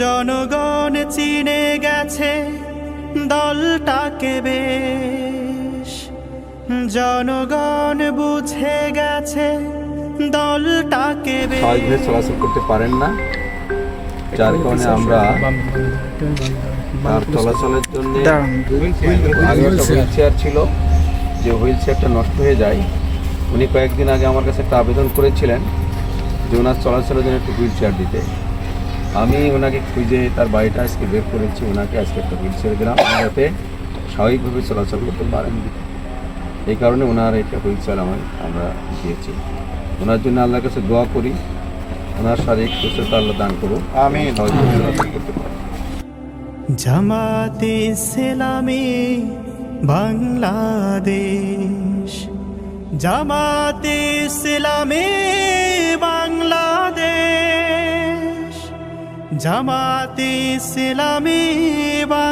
জনগণ চিনে গেছে দলটাকে বেশ। জনগণ বুঝে গেছে দলটাকে বেশ। চলাচল করতে পারেন না। যার কারণে আমরা চলাচলের জন্য আগে চেয়ার ছিল। যে হুইল চেয়ারটা নষ্ট হয়ে যায়। উনি কয়েকদিন আগে আমার কাছে একটা আবেদন করেছিলেন যে ওনার চলাচলের জন্য একটু হুইল চেয়ার দিতে। আমি ওনাকে খুঁজে তার বাড়িটা আজকে বের করেছি ওনাকে আজকে একটা হুইল চেয়ার দিলাম। যাতে স্বাভাবিকভাবে চলাচল করতে পারেন এই কারণে ওনার একটা হুইল চেয়ার আমার আমরা দিয়েছি। ওনার জন্য আল্লাহর কাছে দোয়া করি। ওনার শারীরিক সুস্থতা আল্লাহ দান করুক। আমি চলাচল করতে পারি জামাতে সেলামে বাংলাদেশ। জামাতে সেলামে বাংলাদেশ জামাতে ইসলামী বাংলাদেশ